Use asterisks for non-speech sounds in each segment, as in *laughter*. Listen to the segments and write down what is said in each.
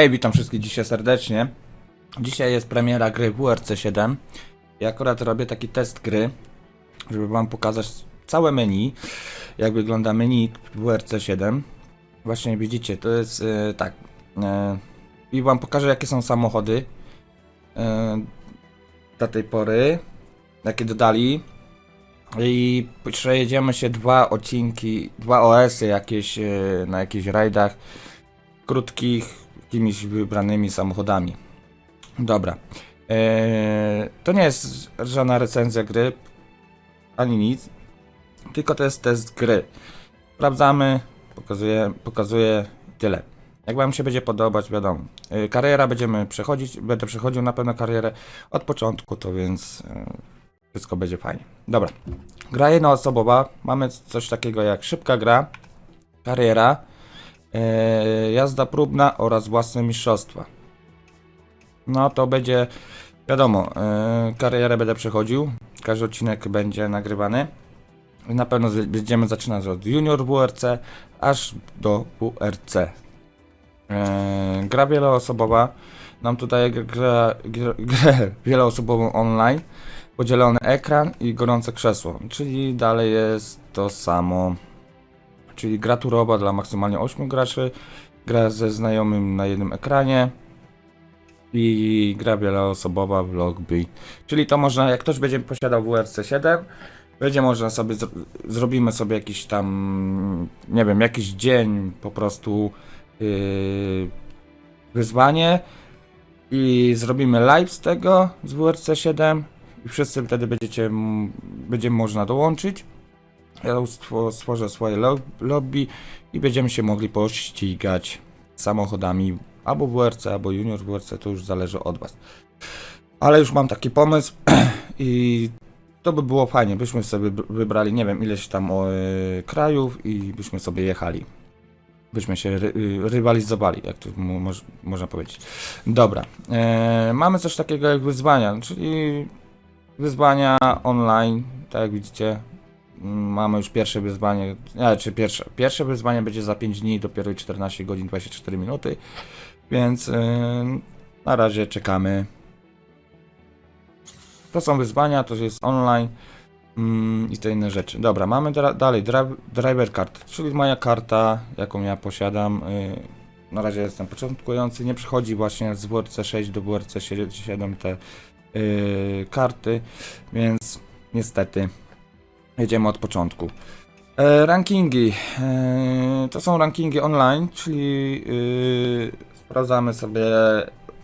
Hej, witam wszystkich dzisiaj serdecznie. Dzisiaj jest premiera gry WRC 7. Ja akurat robię taki test gry, żeby wam pokazać całe menu, jak wygląda menu WRC 7. Właśnie widzicie, to jest e, tak. E, I wam pokażę jakie są samochody e, do tej pory, jakie dodali. I przejedziemy się dwa odcinki, dwa OS-y jakieś e, na jakichś rajdach krótkich, jakimiś wybranymi samochodami. Dobra. Eee, to nie jest żadna recenzja gry, ani nic, tylko to jest test gry. Sprawdzamy, pokazuję, pokazuję tyle. Jak wam się będzie podobać, wiadomo. Eee, kariera będziemy przechodzić, będę przechodził na pewno karierę od początku, to więc eee, wszystko będzie fajnie. Dobra. Gra jednoosobowa. Mamy coś takiego jak szybka gra, kariera, Eee, jazda próbna oraz własne mistrzostwa. No to będzie, wiadomo, eee, karierę będę przechodził. Każdy odcinek będzie nagrywany. Na pewno będziemy zaczynać od junior WRC aż do WRC. Eee, gra wieloosobowa. Nam tutaj gra, gra, grę *laughs* wieloosobową online. Podzielony ekran i gorące krzesło. Czyli dalej jest to samo czyli gra turowa dla maksymalnie 8 graczy, gra ze znajomym na jednym ekranie i gra wieloosobowa w lobby. Czyli to można, jak ktoś będzie posiadał WRC 7, będzie można sobie, zro zrobimy sobie jakiś tam, nie wiem, jakiś dzień po prostu yy, wyzwanie i zrobimy live z tego, z WRC 7 i wszyscy wtedy będziecie, będzie można dołączyć. Ja stwo- stworzę swoje lo- lobby i będziemy się mogli pościgać samochodami albo WRC, albo Junior WRC, to już zależy od Was. Ale już mam taki pomysł *clears throat* i to by było fajnie, byśmy sobie wybrali, nie wiem, ileś tam e, krajów i byśmy sobie jechali. Byśmy się ry, y, rywalizowali, jak to mo, moż, można powiedzieć. Dobra, e, mamy coś takiego jak wyzwania, czyli wyzwania online, tak jak widzicie, Mamy już pierwsze wyzwanie, nie, czy pierwsze, pierwsze wyzwanie będzie za 5 dni, dopiero 14 godzin 24 minuty, więc yy, na razie czekamy. To są wyzwania, to jest online mm, i te inne rzeczy. Dobra, mamy dalej dra- driver card, czyli moja karta, jaką ja posiadam. Yy, na razie jestem początkujący, nie przychodzi właśnie z WRC 6 do WRC 7 te yy, karty, więc niestety Jedziemy od początku. E, rankingi. E, to są rankingi online, czyli yy, sprawdzamy sobie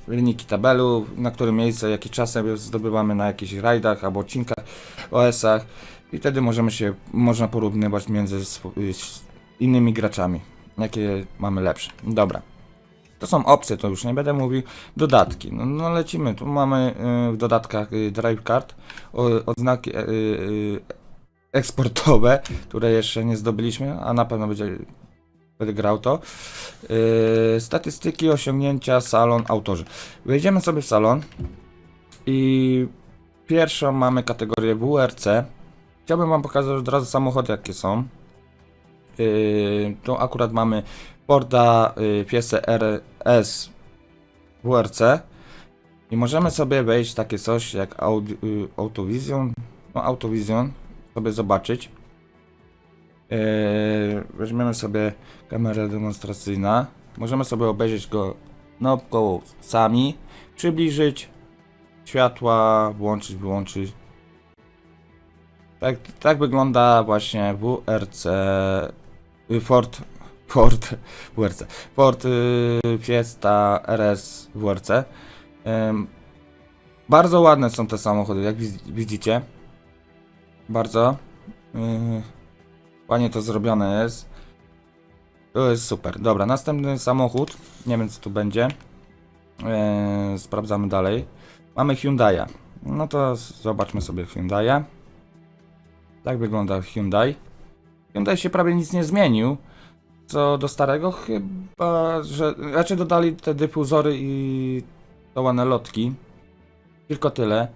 wyniki tabelu, na którym miejsce, jakie czasy zdobywamy na jakichś rajdach albo odcinkach, OS-ach i wtedy możemy się, można porównywać między y, innymi graczami, jakie mamy lepsze. Dobra. To są opcje, to już nie będę mówił. Dodatki. No, no lecimy. Tu mamy y, w dodatkach y, Drive Card, o, odznaki y, y, eksportowe, które jeszcze nie zdobyliśmy, a na pewno będzie będę grał to. Yy, statystyki, osiągnięcia, salon, autorzy. Wejdziemy sobie w salon i pierwszą mamy kategorię WRC. Chciałbym wam pokazać od razu samochody jakie są. Yy, tu akurat mamy Forda yy, Fiesta RS WRC i możemy sobie wejść takie coś jak Audi, yy, Autovision. No Autovision sobie zobaczyć. Eee, weźmiemy sobie kamerę demonstracyjną. Możemy sobie obejrzeć go naokoło sami, przybliżyć światła, włączyć, wyłączyć. Tak, tak wygląda właśnie WRC y, Ford *laughs* Ford WRC Ford y, Fiesta RS WRC. Bardzo ładne są te samochody, jak widzicie. Bardzo. Yy, Ładnie to zrobione jest. To jest super. Dobra, następny samochód. Nie wiem co tu będzie. Yy, sprawdzamy dalej. Mamy Hyundai'a. No to zobaczmy sobie Hyundai'a. Tak wygląda Hyundai. Hyundai się prawie nic nie zmienił. Co do starego chyba, że... Raczej dodali te dyfuzory i dołane lotki. Tylko tyle.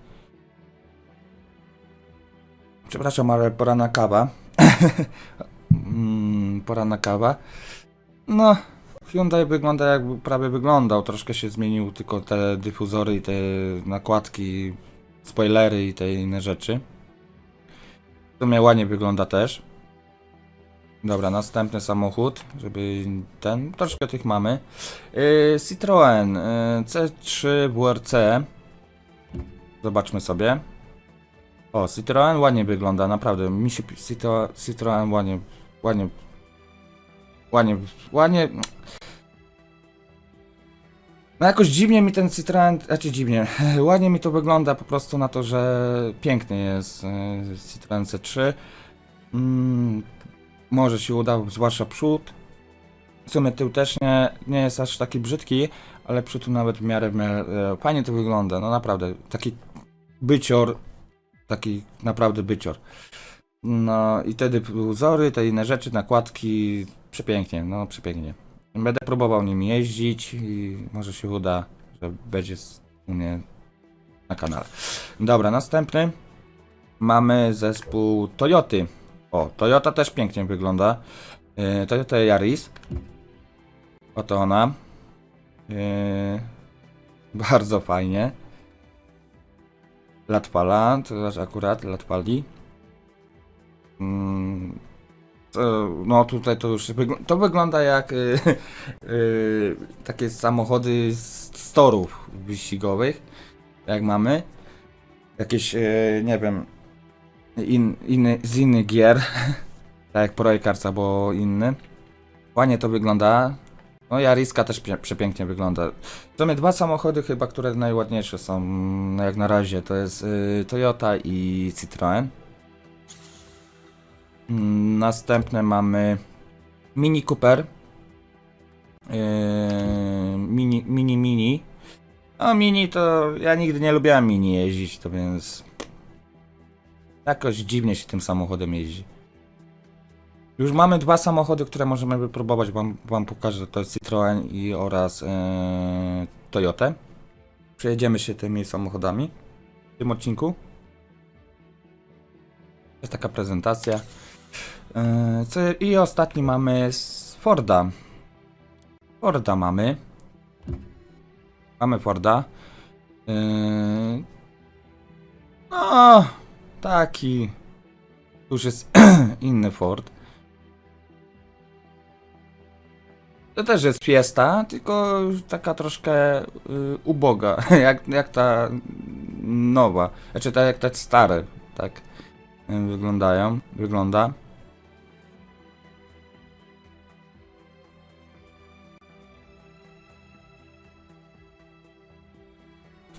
Przepraszam, ale pora na kawa. *laughs* mm, pora na kawa. No, Hyundai wygląda jakby prawie wyglądał. Troszkę się zmienił tylko te dyfuzory i te nakładki, spoilery i te inne rzeczy. W sumie ładnie wygląda też. Dobra, następny samochód, żeby ten, troszkę tych mamy. Yy, Citroen yy, C3 WRC. Zobaczmy sobie. O, Citroen ładnie wygląda, naprawdę. Mi się Citro, Citroen ładnie, ładnie, ładnie, ładnie. No jakoś dziwnie mi ten Citroen, znaczy dziwnie, *laughs* ładnie mi to wygląda po prostu na to, że piękny jest yy, Citroen C3. Mm, może się uda, zwłaszcza przód. W sumie tył też nie, nie jest aż taki brzydki, ale przód nawet w miarę, w miarę e, fajnie to wygląda, no naprawdę, taki bycior, taki naprawdę bycior. No i wtedy wzory, te inne rzeczy, nakładki, przepięknie, no przepięknie. Będę próbował nim jeździć i może się uda, że będzie u mnie na kanale. Dobra, następny mamy zespół Toyoty. O, Toyota też pięknie wygląda. Yy, Toyota Yaris. Oto ona. Yy, bardzo fajnie. Latpala, też akurat Latpali. Mm, to, no tutaj to już to wygląda jak yy, yy, *laughs* takie samochody z z torów wyścigowych, jak mamy. Jakieś, yy, nie wiem, in, inny, z innych gier, *laughs* tak jak albo inny. Ładnie to wygląda. No Jariska też pie- przepięknie wygląda. W sumie dwa samochody chyba, które najładniejsze są no jak na razie, to jest y, Toyota i Citroen. Mm, Następne mamy Mini Cooper. Yy, mini, mini, mini. A mini to ja nigdy nie lubiłem mini jeździć, to więc Jakoś dziwnie się tym samochodem jeździ. Już mamy dwa samochody, które możemy wypróbować. Wam, wam pokażę, to jest Citroen i oraz e, Toyota. Przejedziemy się tymi samochodami w tym odcinku. Jest taka prezentacja. E, co, I ostatni mamy z Forda. Forda mamy. Mamy Forda. E, no, Taki. Już jest *clears throat* inny Ford. To też jest Fiesta, tylko taka troszkę y, uboga, *laughs* jak, jak ta nowa. Znaczy tak jak te stare, tak y, wyglądają, wygląda.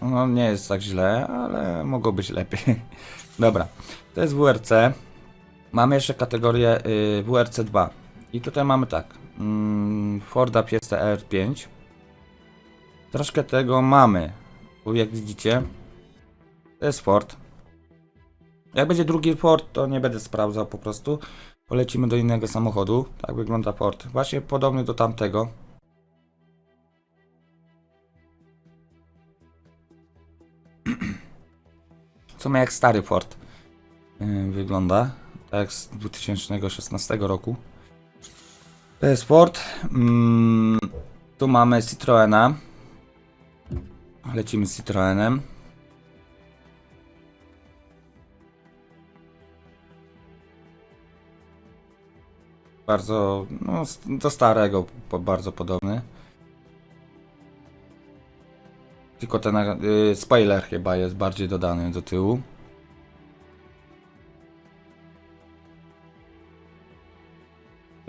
No nie jest tak źle, ale mogło być lepiej. *laughs* Dobra, to jest WRC. Mamy jeszcze kategorię y, WRC 2. I tutaj mamy tak. Mm, Forda Fiesta R5. Troszkę tego mamy. Tu jak widzicie, to jest Ford. Jak będzie drugi Ford, to nie będę sprawdzał po prostu. Polecimy do innego samochodu. Tak wygląda Ford. Właśnie podobny do tamtego. *clears throat* W sumie jak stary Ford yy, wygląda. Tak z 2016 roku. To jest. Mm, tu mamy Citroena. Lecimy z Citroenem. Bardzo, no, do starego po, bardzo podobny. Tylko ten y, spoiler chyba jest bardziej dodany do tyłu.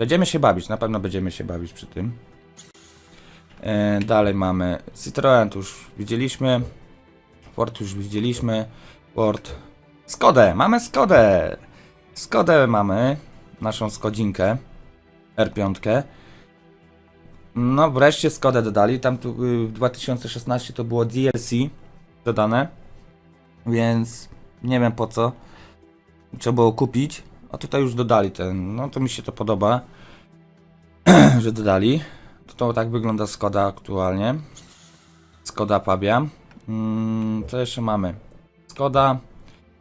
Będziemy się bawić, na pewno będziemy się bawić przy tym. E, dalej mamy Citroen, tu już widzieliśmy. Ford już widzieliśmy. Ford. Skodę, mamy Skodę. Skodę mamy, naszą Skodzinkę. R5. No wreszcie Skodę dodali, tam tu, y, w 2016 to było DLC dodane, więc nie wiem po co. Trzeba było kupić, a tutaj już dodali ten, no to mi się to podoba, *clears throat* że dodali. To, to tak wygląda Skoda aktualnie. Skoda Fabia. Mm, co jeszcze mamy? Skoda.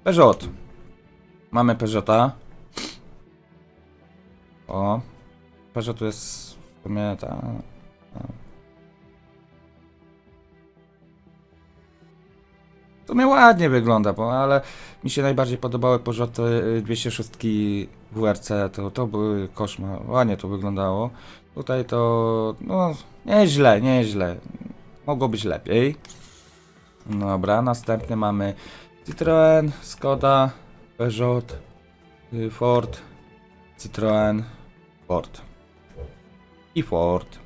Peugeot. Mamy Peugeota. O. Peugeot to jest w sumie ta To mnie ładnie wygląda, bo, ale mi się najbardziej podobały porzoty y, 206 WRC, to, to były koszmar, ładnie to wyglądało. Tutaj to, no, nieźle, nieźle. Mogło być lepiej. Dobra, następny mamy Citroen, Skoda, Peugeot, y, Ford, Citroen, Ford i Ford.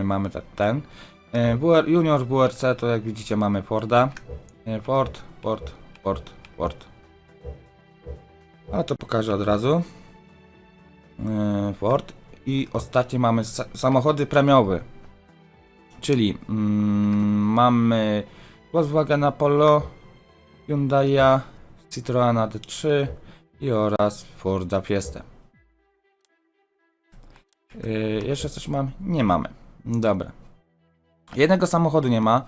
Y, Mamy tak ten. WR, Junior WRC to jak widzicie mamy Forda. Ford, Ford, Ford, Ford. Ale to pokażę od razu. Ford. I ostatnie mamy sa samochody premiowe. Czyli mm, mamy Volkswagen Polo, Hyundai'a, Citroena D3 i oraz Forda Fiesta. Yy, jeszcze coś mam? Nie mamy. Dobra. Jednego samochodu nie ma.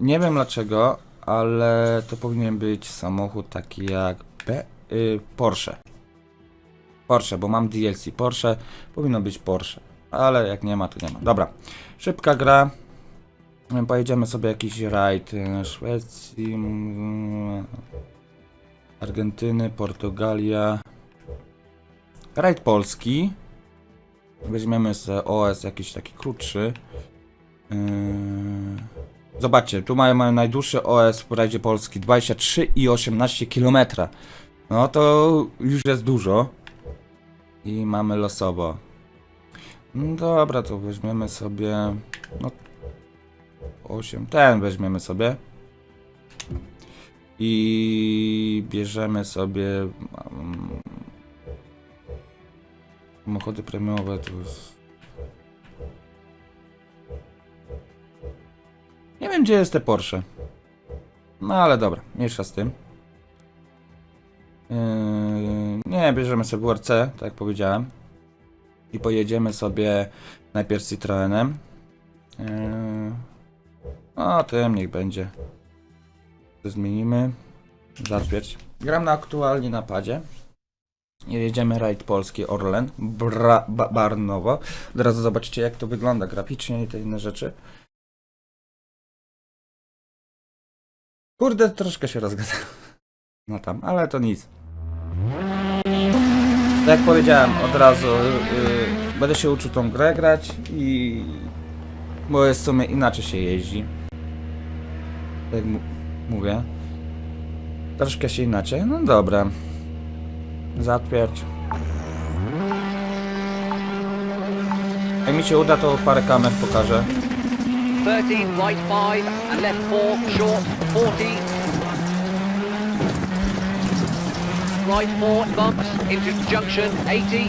Nie wiem dlaczego, ale to powinien być samochód taki jak yy, Porsche. Porsche, bo mam DLC Porsche. Powinno być Porsche. Ale jak nie ma, to nie ma. Dobra. Szybka gra. Pojedziemy sobie jakiś rajd yy, Szwecji, Argentyny, Portugalia. Rajd polski. Weźmiemy sobie OS jakiś taki krótszy. Yy... Zobaczcie, tu mają, najdłuższy OS w rajdzie Polski 23,18 km. No to już jest dużo. I mamy losowo. No dobra, to weźmiemy sobie. No 8. Ten weźmiemy sobie. I bierzemy sobie. mm, Samochody premiowe jest... gdzie jest te Porsche. No ale dobra, mniejsza z tym. Yy, nie, bierzemy sobie WRC, tak jak powiedziałem. I pojedziemy sobie najpierw Citroenem. Yy, no tym niech będzie. Zmienimy. Zatwierdź. Gram na aktualnie na padzie. Jedziemy rajd polski Orlen, Bra, ba, Barnowo. Od razu zobaczycie jak to wygląda graficznie i te inne rzeczy. Kurde, troszkę się rozgadałem. No tam, ale to nic. Tak jak powiedziałem, od razu yy, będę się uczył tą grę grać i... Bo jest w sumie inaczej się jeździ. Tak jak mówię. Troszkę się inaczej, no dobra. Zatwierdź. Jak mi się uda, to parę kamer pokażę. 13, right 5, and left 4, short, 40. Right 4, bumps, into junction, 80.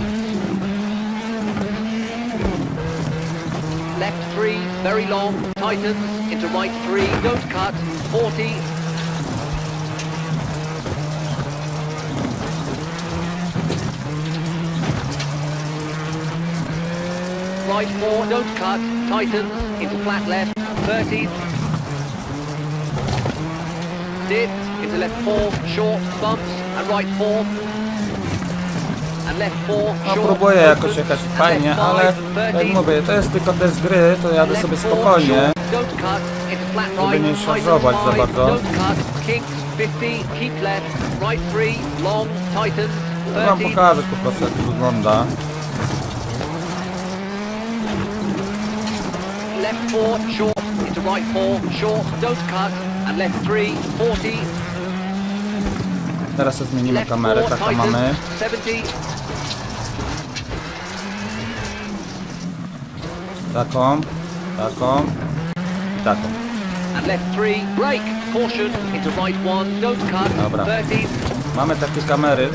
Left 3, very long, tightens, into right 3, don't cut, 40. Right 4, don't cut, into flat left, 30. Dip, into left 4, short, bumps, and right 4. And left 4, No short, próbuję jakoś jechać fajnie, ale jak 30. mówię, to jest tylko test gry, to jadę sobie spokojnie. Żeby nie szarżować za bardzo. Don't cut, kicks, 50, keep left, right 3, long, tightens, Chcę wam 30. pokazać po prostu jak to wygląda. Left 4, short, into right 4, short, don't cut, and left 3, 40. Teraz zmienimy kamerę, 4, taką mamy. 70. Taką, taką i taką. And left 3, brake, caution, into right 1, don't cut, Dobra. 30. Mamy takie kamery.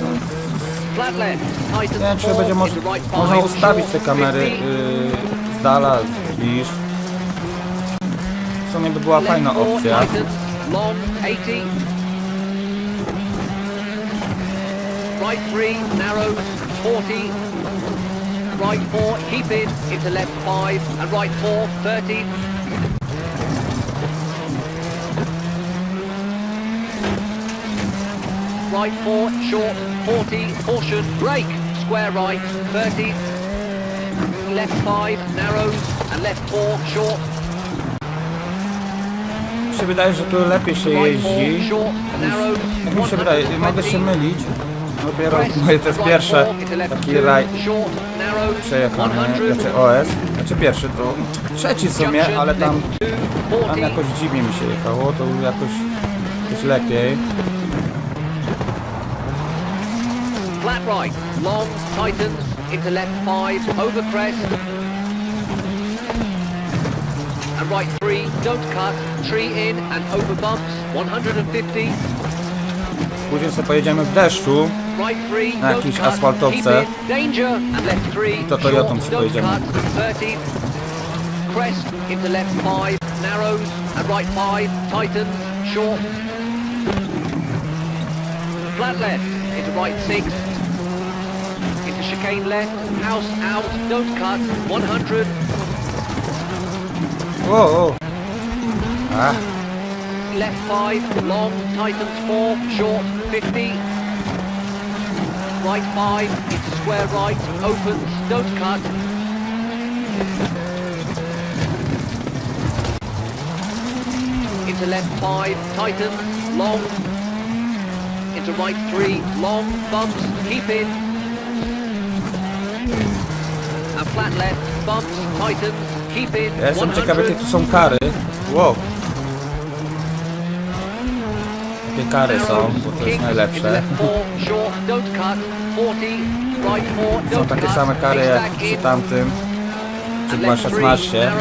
Nie wiem, czy 4, będzie moż into right 5, można ustawić te kamery 50. yy, z dala, zbliż. W sumie by była fajna opcja. long, 80. Right 3, narrow 40. Right 4, keep in, into left 5, and right 4, 30. Right 4, short, 40, caution, brake, square right, 30. Left 5, narrows, and left four, short, Mi się wydaje, że tu lepiej się jeździ. Jak mi się wydaje, mogę się 120. mylić. Dopiero moje to jest pierwsze taki raj przejechany, 100. znaczy OS, znaczy pierwszy, to trzeci w sumie, ale tam, tam 40. jakoś dziwnie mi się jechało, to jakoś, jakoś lepiej. Flat right, long, into left five, over crest. Right three, don't cut, tree in and over bumps, 150. Później sobie pojedziemy w deszczu, Na jakiejś asfaltowce. keep in, danger, and left three, to Toyotą sobie don't pojedziemy. cut, 30. Crest, into left five, narrows, and right five, tightens, short. Flat left, into right six, into chicane left, house out, don't cut, 100, o, o. A, left five, long, tightens four, short, 50. Right five, into square right, opens, don't cut. Into left five, tightens, long. Into right three, long, bumps, keep in. And flat left, bumps, in. Ja jestem ciekawy, 100. jakie tu są kary. Wow. Jakie kary są, bo to jest najlepsze. Są takie same kary jak przy tamtym, czy była 16,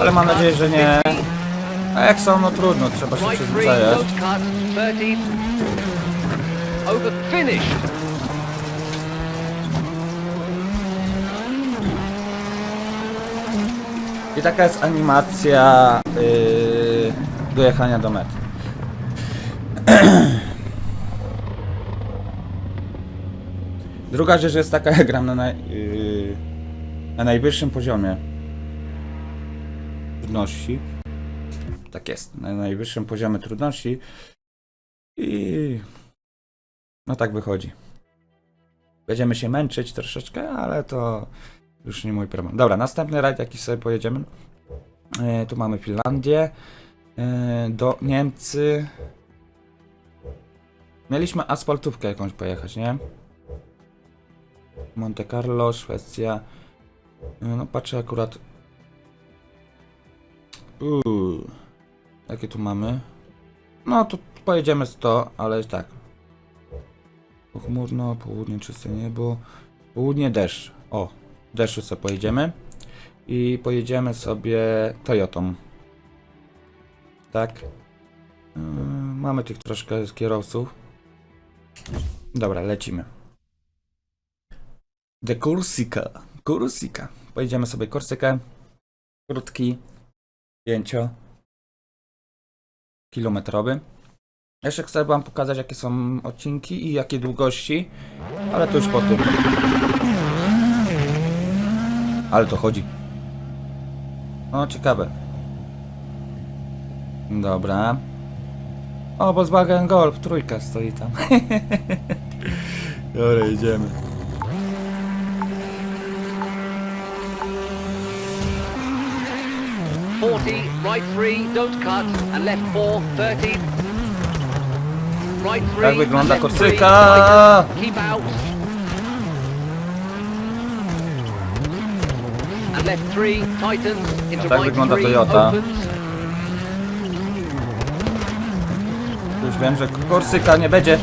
ale mam nadzieję, że nie. A jak są, no trudno, trzeba się przyzwyczajać. Taka jest animacja yy, dojechania do mety. *clears throat* Druga rzecz jest taka, *laughs* jak gram na, naj, yy, na najwyższym poziomie trudności. Tak jest, na najwyższym poziomie trudności. I no tak wychodzi. Będziemy się męczyć troszeczkę, ale to już nie mój problem. Dobra, następny rajd jaki sobie pojedziemy. E, tu mamy Finlandię. E, do Niemcy. Mieliśmy asfaltówkę jakąś pojechać, nie? Monte Carlo, Szwecja. E, no patrzę akurat. Uuu. Jakie tu mamy? No to pojedziemy 100, ale tak. Pochmurno, południe czyste niebo. Południe deszcz. O, deszczu sobie pojedziemy. I pojedziemy sobie Toyotą. Tak. Yy, mamy tych troszkę kierowców. Dobra, lecimy. De Corsica. Corsica. Pojedziemy sobie Korsykę. Krótki. Pięcio. Kilometrowy. Jeszcze chcę wam pokazać jakie są odcinki i jakie długości. Ale to już po tym. Ale to chodzi. O, ciekawe. Dobra. O, Volkswagen Golf, trójka stoi tam. *laughs* Dobra, idziemy. Forty, right three, don't cut, and left four, thirty. Right three, Tak wygląda Korsyka! tightens, keep out. And left three, tightens, into tak right wygląda Toyota. opens. Już wiem, że Korsyka nie będzie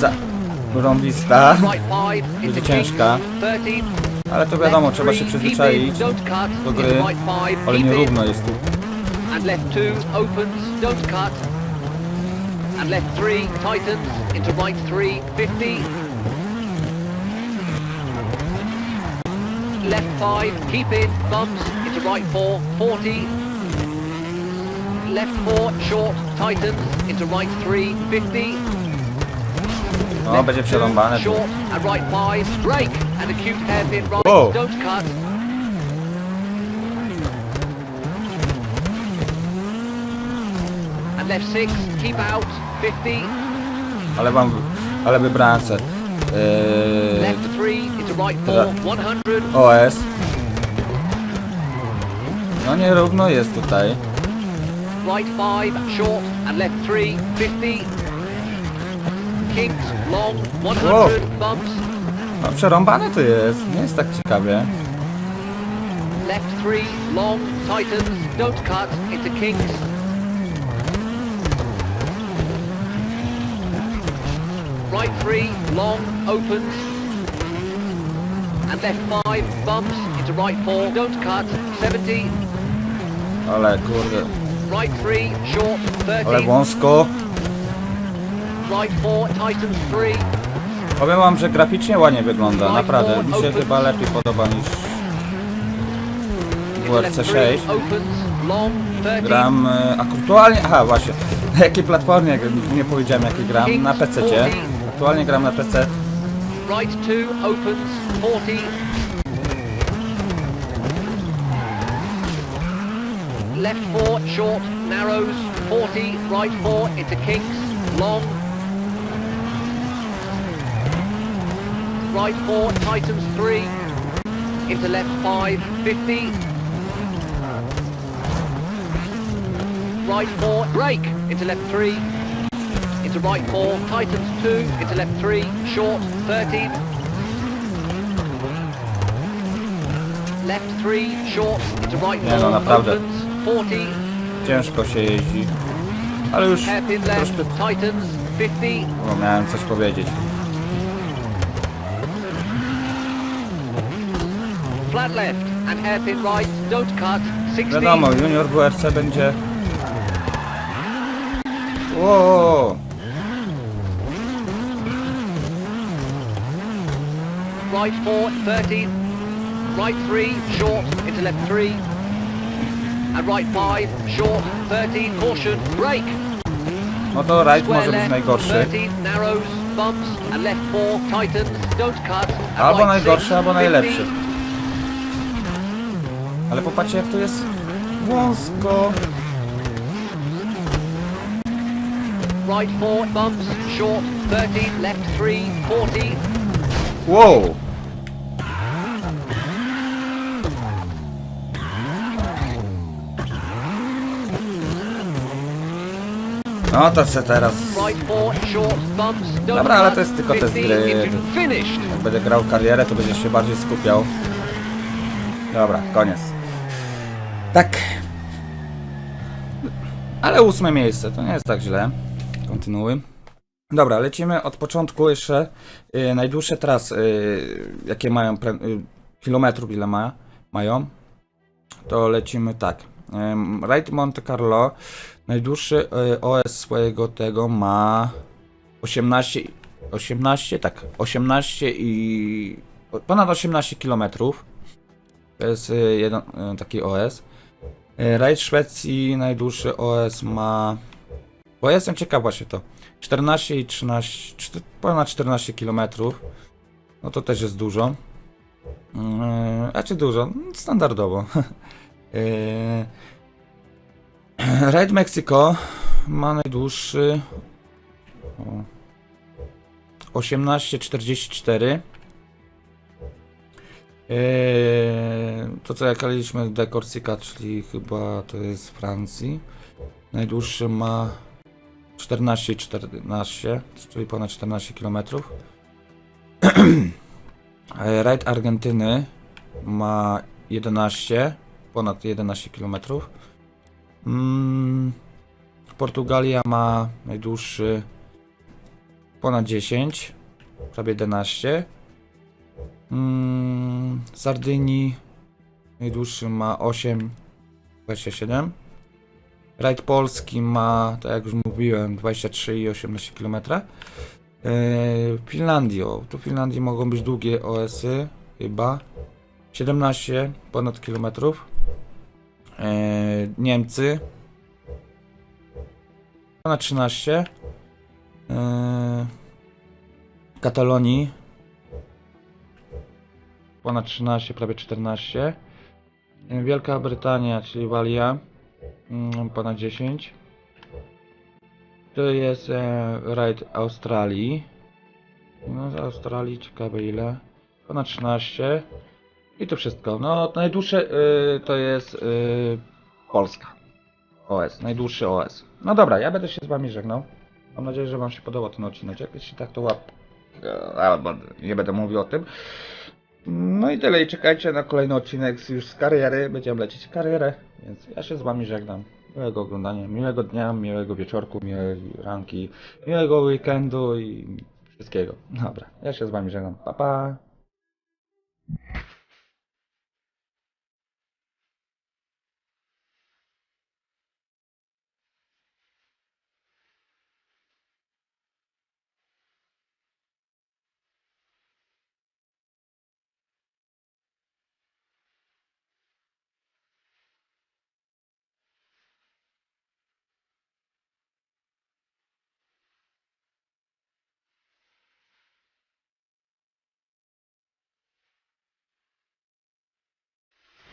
za rąbista, Right five, into Będzie ciężka. 30. ale to wiadomo, trzeba się przyzwyczaić do gry, ale nierówno jest tu. and left two opens, don't cut, and left three tightens, into right three, 50, left five, keep in, bumps, into right four, 40, left four, short, tightens, into right three, 50, No, left będzie two, przerąbane. short, and right five, brake, and acute hairpin right, Whoa. don't cut, and left six, keep out, 50, Ale wam, ale wybrałem se. Yy, Left three into right Dobra. four, 100. OS. No nierówno jest tutaj. Right 5, short, and left 3, 50. Kinks, long, 100, Whoa. bumps. No przerąbane to jest, nie jest tak ciekawie. Left 3, long, tightens, don't cut, into kinks. Right 3, long, opens. And left 5, bumps, into right 4, don't cut, 70. Ale kurde, Right 3, short, ale 30. wąsko. Right 4, tightens 3. Powiem wam, że graficznie ładnie wygląda, naprawdę. Mi się chyba lepiej podoba niż w Into left WRC 3, 6. opens, long, 30. Gram e, aktualnie, aha właśnie, *laughs* na jakiej platformie, nie powiedziałem jakiej gram, na PC. Aktualnie gram na PC. Right 2 opens 40. Left 4 short narrows 40. Right 4 into kinks long. Right 4 tightens 3. Into left 5 50. Right 4 break, into left 3 into right 4, tightens 2, into left 3, short 30. Left 3, short, into right Nie, no 4, naprawdę. opens 40. Ciężko się jeździ. Ale już Hairpin left, troszkę tightens 50. o, miałem coś powiedzieć. Flat left and hairpin right, don't cut 60. Wiadomo, junior WRC będzie... Wow. Right 4, 30. Right 3, short, into left 3. And right 5, short, 30. Caution, brake. No to rajd Square może być left, najgorszy. 30, narrows, bumps, and left 4, tightens, don't cut. and Albo right najgorszy, six, albo 50. najlepszy. Ale popatrzcie jak tu jest wąsko. Right 4, bumps, short, 30, left 3, 40. Wow. No to co teraz? Right 4, short, bumps, don't Dobra, ale to jest tylko test 50 gry. Jak będę grał karierę, to będziesz się bardziej skupiał. Dobra, koniec. Tak. Ale ósme miejsce, to nie jest tak źle. Kontynuuj. Dobra, lecimy od początku jeszcze. Yy, najdłuższe trasy, yy, jakie mają, yy, kilometrów ile ma, mają, to lecimy tak. Raid Monte Carlo, najdłuższy yy, OS swojego tego ma 18, 18, tak, 18 i ponad 18 km. To jest y, jeden y, taki OS. Rajd Szwecji najdłuższy OS ma. Bo jestem ciekaw właśnie to. 14 i 13, czter- ponad 14 km. No to też jest dużo. Yy, a czy dużo? Standardowo. *laughs* Raid Mexico ma najdłuższy. O, 1844. Eee, to co jak jechaliśmy do Corsica, czyli chyba to jest z Francji. Najdłuższy ma 14 i 14, czyli ponad 14 km. Rajd Argentyny ma 11, ponad 11 km. Mm, Portugalia ma najdłuższy ponad 10, prawie 11. Mm, Sardynii najdłuższy ma 8, 27. Rajd Polski ma, tak jak już mówiłem, 23 i 18 km. Yy, Finlandii, o, tu Finlandii mogą być długie OS-y, chyba. 17 ponad kilometrów. Yy, Niemcy ponad 13. Yy, Katalonii ponad 13, prawie 14. Wielka Brytania, czyli Walia, mm, ponad 10. To jest e, rajd Australii. No z Australii ciekawe ile. Ponad 13. I to wszystko. No, najdłuższe y, to jest y, Polska. OS, najdłuższy OS. No dobra, ja będę się z wami żegnał. Mam nadzieję, że wam się podobał ten odcinek. Jeśli tak, to łap. Albo nie będę mówił o tym. No i tyle. I czekajcie na kolejny odcinek już z kariery. Będziemy lecieć karierę. Więc ja się z wami żegnam. Miłego oglądania, miłego dnia, miłego wieczorku, miłej ranki, miłego weekendu i wszystkiego. Dobra, ja się z wami żegnam. Pa pa!